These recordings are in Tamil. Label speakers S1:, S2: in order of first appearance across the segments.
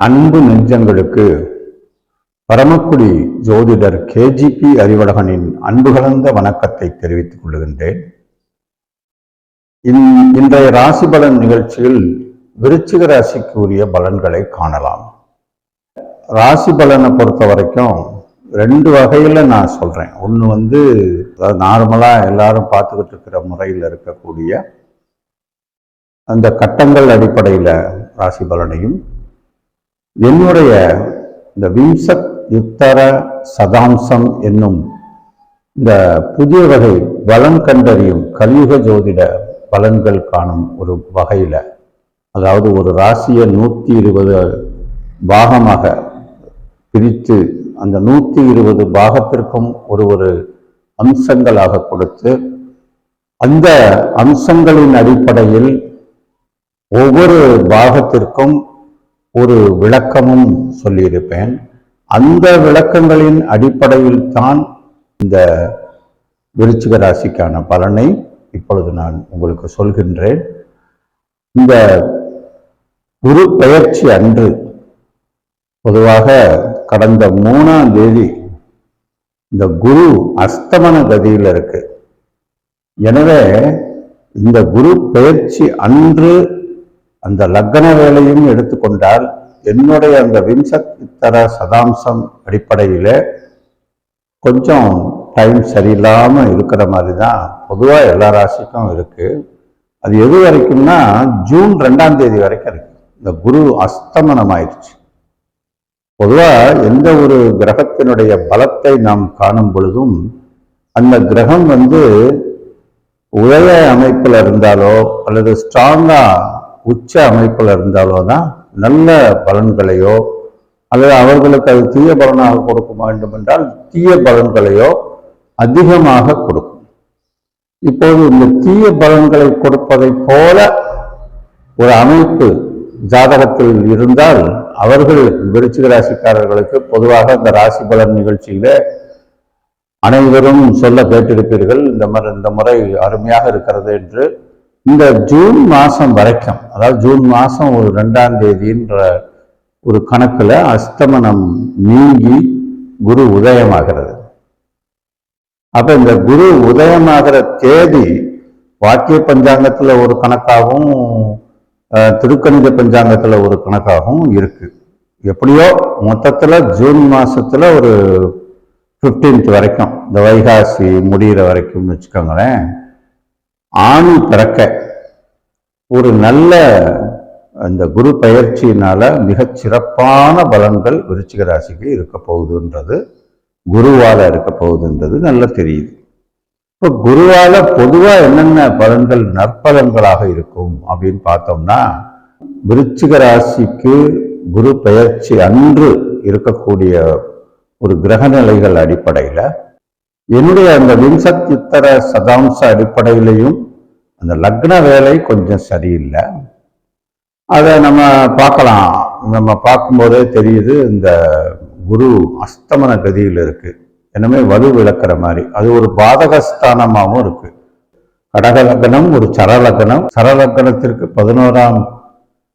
S1: அன்பு நெஞ்சங்களுக்கு பரமக்குடி ஜோதிடர் கேஜிபி அறிவழகனின் அன்பு கலந்த வணக்கத்தை தெரிவித்துக் கொள்கின்றேன். இன்- இன்றைய ராசி பலன் நிகழ்ச்சியில் விருச்சிக ராசிக்கு உரிய பலன்களை காணலாம். ராசி பலனை பொறுத்த வரைக்கும் ரெண்டு வகையில் நான் சொல்கிறேன் ஒன்று வந்து நார்மலாக எல்லாரும் பார்த்துக்கிட்டு இருக்கிற முறையில் இருக்கக்கூடிய அந்த கட்டங்கள் அடிப்படையில் ராசி பலனையும் என்னுடைய இந்த விம்சக் யுத்தர சதாம்சம் என்னும் இந்த புதிய வகை பலன் கண்டறியும் கலியுக ஜோதிட பலன்கள் காணும் ஒரு வகையில் அதாவது ஒரு ராசியை நூற்றி இருபது பாகமாக பிரித்து அந்த நூற்றி இருபது பாகத்திற்கும் ஒரு ஒரு அம்சங்களாக கொடுத்து அந்த அம்சங்களின் அடிப்படையில் ஒவ்வொரு பாகத்திற்கும் ஒரு விளக்கமும் சொல்லியிருப்பேன். அந்த விளக்கங்களின் அடிப்படையில் தான் இந்த விருச்சிக ராசிக்கான பலனை இப்பொழுது நான் உங்களுக்கு சொல்கின்றேன். இந்த குரு பெயர்ச்சி அன்று பொதுவாக கடந்த மூணாம் தேதி இந்த குரு அஸ்தமன கதியில் இருக்கு. எனவே இந்த குரு பெயர்ச்சி அன்று அந்த லக்ன வேலையும் எடுத்துக்கொண்டால் என்னுடைய அந்த விம்சத்தர சதாம்சம் அடிப்படையில் கொஞ்சம் டைம் சரியில்லாமல் இருக்கிற மாதிரி தான் பொதுவாக எல்லா ராசிக்கும் இருக்குது அது எது வரைக்கும்னா ஜூன் ரெண்டாம் தேதி வரைக்கும் இருக்கு. இந்த குரு அஸ்தமனம் ஆயிடுச்சு. பொதுவாக எந்த ஒரு கிரகத்தினுடைய பலத்தை நாம் காணும் பொழுதும் அந்த கிரகம் வந்து உதய அமைப்பில் இருந்தாலோ அல்லது ஸ்ட்ராங்காக உச்ச அமைப்பில் இருந்தாலோ தான் நல்ல பலன்களையோ அல்லது அவர்களுக்கு அது தீய பலனாக கொடுக்க வேண்டும் என்றால் தீய பலன்களையோ அதிகமாக கொடுக்கும். இப்போது இந்த தீய பலன்களை கொடுப்பதைப் போல ஒரு அமைப்பு ஜாதகத்தில் இருந்தால் அவர்கள் விருச்சிக ராசிக்காரர்களுக்கு பொதுவாக இந்த ராசி பலன் நிகழ்ச்சியில அனைவரும் சொல்ல கேட்டிருப்பீர்கள் இந்த முறை இந்த முறை அருமையாக இருக்கிறது என்று. இந்த ஜூன் மாசம் வரைக்கும் அதாவது ஜூன் மாசம் ஒரு ரெண்டாம் தேதின்ற ஒரு கணக்குல அஸ்தமனம் நீங்கி குரு உதயமாகிறது. அப்ப இந்த குரு உதயமாகிற தேதி வாக்கிய பஞ்சாங்கத்துல ஒரு கணக்காகவும் திருக்கணித பஞ்சாங்கத்துல ஒரு கணக்காகவும் இருக்கு. எப்படியோ மொத்தத்துல ஜூன் மாசத்துல ஒரு 15th வரைக்கும் இந்த வைகாசி முடிகிற வரைக்கும்னு வச்சுக்கோங்களேன். ஆணி பிறக்க. ஒரு நல்ல அந்த குரு பயிற்சியினால மிகச் சிறப்பான பலன்கள் விருச்சிக ராசிக்கு இருக்க போகுதுன்றது குருவால இருக்க போகுதுன்றது நல்லா தெரியுது. இப்போ குருவால பொதுவாக என்னென்ன பலன்கள் நற்பலன்களாக இருக்கும் அப்படின்னு பார்த்தோம்னா விருச்சிக ராசிக்கு குரு பெயர்ச்சி அன்று இருக்கக்கூடிய ஒரு கிரக நிலைகள் அடிப்படையில் என்னுடைய அந்த விம்சத் யுத்தர சதாம்ச அடிப்படையிலையும் அந்த லக்ன வேலை கொஞ்சம் சரியில்லை. அதை நம்ம பார்க்கலாம். நம்ம பார்க்கும்போதே தெரியுது இந்த குரு அஸ்தமன கதியில் இருக்குது என்னமே வலு விளக்குற மாதிரி. அது ஒரு பாதகஸ்தானமாகவும் இருக்குது கடக லக்னம் ஒரு சரலக்னம் சரலக்னத்திற்கு பதினோராம்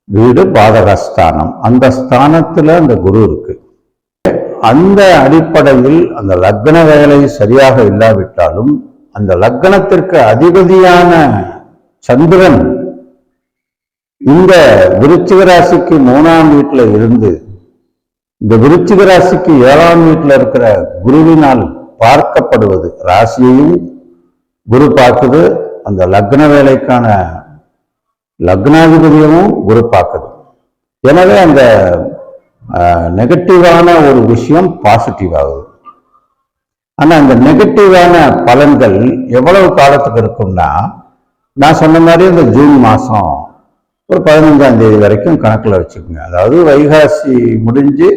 S1: வீடு பாதகஸ்தானம் அந்த ஸ்தானத்தில் அந்த குரு இருக்குது அந்த அடிப்படையில் அந்த லக்ன வேலை சரியாக இல்லாவிட்டாலும் அந்த லக்னத்திற்கு அதிபதியான சந்திரன் இந்த விருச்சிக ராசிக்கு மூணாம் வீட்டுல இருந்து இந்த விருச்சிக ராசிக்கு ஏழாம் வீட்டில் இருக்கிற குருவினால் பார்க்கப்படுவது ராசியையும் குரு பார்க்குது அந்த லக்ன வேலைக்கான லக்னாதிபதியமும் குரு பார்க்குது. எனவே அந்த நெகட்டிவான ஒரு விஷயம் பாசிட்டிவ் ஆகுது. ஆனால் அந்த நெகட்டிவான பலன்கள் எவ்வளவு காலத்துக்கு இருக்கும்னா நான் சொன்ன மாதிரி இந்த ஜூன் மாதம் ஒரு பதினஞ்சாம் தேதி வரைக்கும் கணக்கில் வச்சுக்கோங்க. அதாவது வைகாசி முடிஞ்சு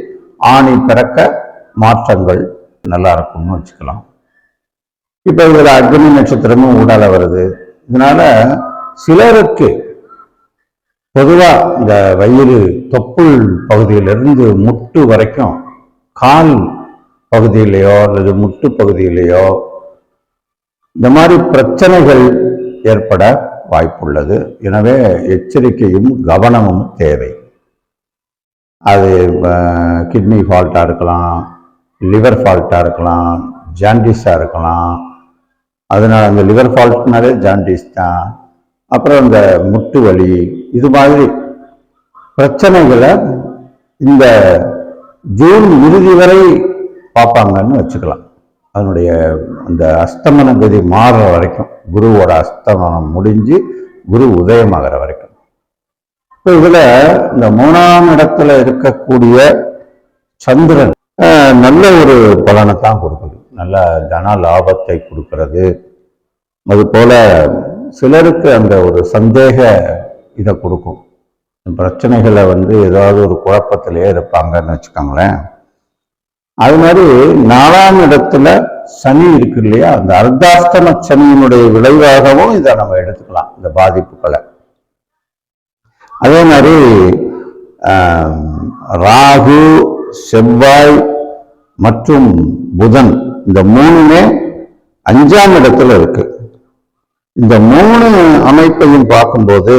S1: ஆணி பிறக்க மாற்றங்கள் நல்லா இருக்கும்னு வச்சுக்கலாம். இப்போ இதில் அக்னி நட்சத்திரமும் ஊடால வருது. இதனால சிலருக்கு பொதுவா இந்த வயிறு தொப்புள் பகுதியிலிருந்து முட்டு வரைக்கும் கால் பகுதியிலேயோ அல்லது முட்டு பகுதியிலேயோ இந்த மாதிரி பிரச்சனைகள் ஏற்பட வாய்ப்புள்ளது. எனவே எச்சரிக்கையும் கவனமும் தேவை. அது கிட்னி ஃபால்ட்டாக இருக்கலாம் லிவர் ஃபால்ட்டாக இருக்கலாம் ஜாண்டிஸாக இருக்கலாம். அதனால் அந்த லிவர் ஃபால்ட்னாலே ஜாண்டிஸ் தான். அப்புறம் இந்த முட்டு வலி இது மாதிரி பிரச்சனைகளை இந்த ஜூன் இறுதி வரை பார்ப்பாங்கன்னு வச்சுக்கலாம். அதனுடைய அந்த அஸ்தமன கதி மாறுற வரைக்கும் குருவோட அஸ்தமனம் முடிஞ்சு குரு உதயமாகிற வரைக்கும். இப்போ இதில் இந்த மூணாம் இடத்துல இருக்கக்கூடிய சந்திரன் அஹ், நல்ல ஒரு பலனை தான் கொடுக்குது. நல்ல தன லாபத்தை கொடுக்கறது. அது போல சிலருக்கு அந்த ஒரு சந்தேக இதை கொடுக்கும். பிரச்சனைகளை வந்து ஏதாவது ஒரு குழப்பத்திலேயே இருப்பாங்கன்னு வச்சுக்கோங்களேன். அது மாதிரி நாலாம் இடத்துல சனி இருக்கு இல்லையா? அந்த அர்த்தாஷ்டம சனியினுடைய விளைவாகவும் இதை நம்ம எடுத்துக்கலாம் இந்த பாதிப்புகளை. அதே மாதிரி ராகு செவ்வாய் மற்றும் புதன் இந்த மூணுமே அஞ்சாம் இடத்துல இருக்கு. இந்த மூணு அமைப்பையும் பார்க்கும்போது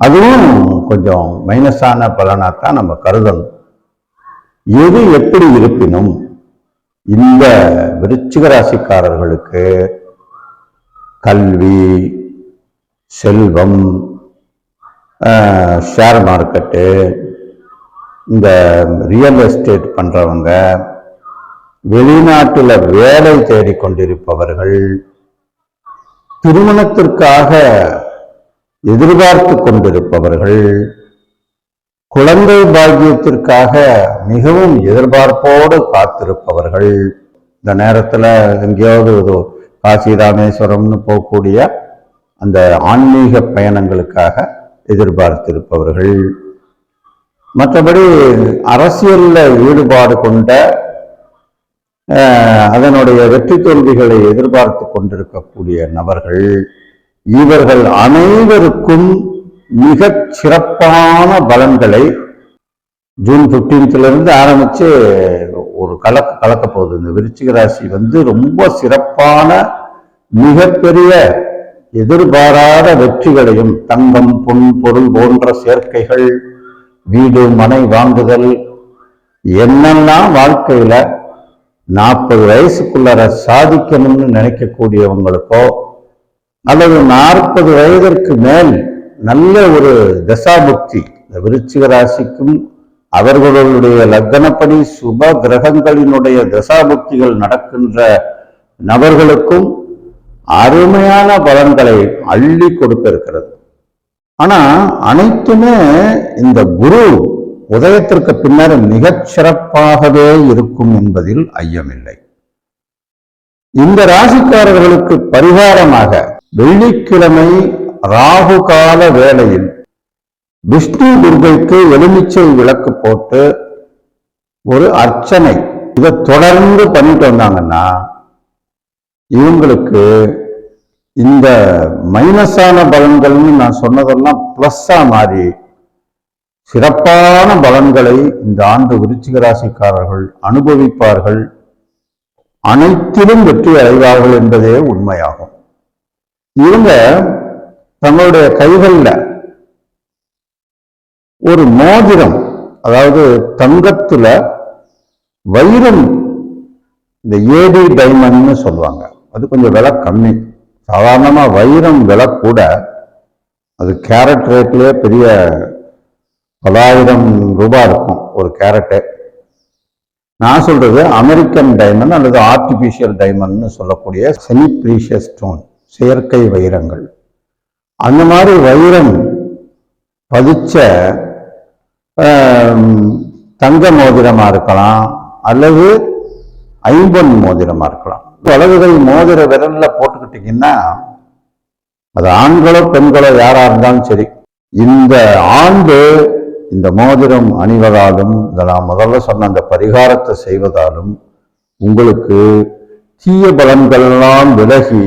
S1: அதுவும் கொஞ்சம் மைனஸான பலனாக தான் நம்ம கருதணும். எது எப்படி இருப்பினும் இந்த விருச்சிக ராசிக்காரர்களுக்கு கல்வி செல்வம் ஷேர் மார்க்கெட்டு இந்த ரியல் எஸ்டேட் பண்ணுறவங்க வெளிநாட்டில் வேலை தேடிக்கொண்டிருப்பவர்கள் திருமணத்திற்காக எதிர்பார்த்து கொண்டிருப்பவர்கள் குழந்தை பாக்கியத்திற்காக மிகவும் எதிர்பார்ப்போடு காத்திருப்பவர்கள். இந்த நேரத்தில் எங்கேயாவது ஒரு காசி ராமேஸ்வரம்னு போகக்கூடிய அந்த ஆன்மீக பயணங்களுக்காக எதிர்பார்த்திருப்பவர்கள். மற்றபடி அரசியலில் ஈடுபாடு கொண்ட அஹ், அதனுடைய வெற்றி தோல்விகளை எதிர்பார்த்து கொண்டிருக்கக்கூடிய நபர்கள். இவர்கள் அனைவருக்கும் மிகச் சிறப்பான பலன்களை ஜூன் 15th இருந்து ஆரம்பிச்சு ஒரு கலக்க கலக்க போகுது. இந்த விருச்சிக ராசி வந்து ரொம்ப சிறப்பான மிகப்பெரிய எதிர்பாராத வெற்றிகளையும் தங்கம் பொன் பொருள் போன்ற சேர்க்கைகள் வீடு மனை வாங்குதல் என்னெல்லாம் வாழ்க்கையில நாற்பது வயசுக்குள்ளார சாதிக்கணும்னு நினைக்கக்கூடியவங்களுக்கோ அல்லது நாற்பது வயதிற்கு மேல் நல்ல ஒரு தசாபுக்தி. இந்த விருச்சிக ராசிக்கும் அவர்களுடைய லக்னப்படி சுப கிரகங்களினுடைய தசாபுக்திகள் நடக்கின்ற நபர்களுக்கும் அருமையான பலன்களை அள்ளி கொடுக்க இருக்கிறது ஆனா அனைத்துமே இந்த குரு உதயத்திற்கு பின்னர் மிகச் சிறப்பாகவே இருக்கும் என்பதில் ஐயமில்லை. இந்த ராசிக்காரர்களுக்கு பரிகாரமாக வெள்ளிக்கிழமை ராகு கால வேளையில் விஷ்ணு துர்கைக்கு எலுமிச்சை விளக்கு போட்டு ஒரு அர்ச்சனை. இதை தொடர்ந்து பண்ணிட்டு வந்தாங்கன்னா இவங்களுக்கு இந்த மைனஸான பலன்கள்னு நான் சொன்னதெல்லாம் பிளஸ்ஸா மாறி சிறப்பான பலன்களை இந்த ஆண்டு விருச்சிக ராசிக்காரர்கள் அனுபவிப்பார்கள். அனைத்திலும் வெற்றி அடைவார்கள் என்பதே உண்மையாகும். இவங்க தங்களுடைய கைகளில் ஒரு மோதிரம் அதாவது தங்கத்துல வைரம் இந்த ஏடி டைமண்ட்னு சொல்லுவாங்க. அது கொஞ்சம் விலை கம்மி. சாதாரணமாக வைரம் விலை கூட அது கேரட் ரேட்லயே பெரிய தொள்ளாயிரம் ரூபாய் இருக்கும் ஒரு கேரட்டு. நான் சொல்றது அமெரிக்கன் டைமண்ட் அல்லது ஆர்டிஃபிஷியல் டைமண்ட்னு சொல்லக்கூடிய செமி ப்ரீஷியஸ் ஸ்டோன் செயற்கை வைரங்கள். அந்த மாதிரி வைரம் பதிச்ச தங்க மோதிரமா இருக்கலாம் அல்லது ஐம்பொன் மோதிரமா இருக்கலாம். வலதுகை மோதிர விரலில் போட்டுக்கிட்டிங்கன்னா அது ஆண்களோ பெண்களோ யாராக இருந்தாலும் சரி இந்த ஆண்டு இந்த மோதிரம் அணிவதாலும் இந்த நான் முதல்ல சொன்ன அந்த பரிகாரத்தை செய்வதாலும் உங்களுக்கு தீய பலன்களெல்லாம் விலகி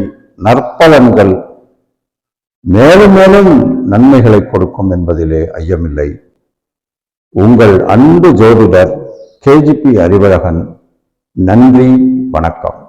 S1: நற்பலன்கள் மேலும் மேலும் நன்மைகளை கொடுக்கும் என்பதிலே ஐயமில்லை. உங்கள் அன்பு ஜோதிடர் கேஜிபி அறிவழகன் நன்றி வணக்கம்.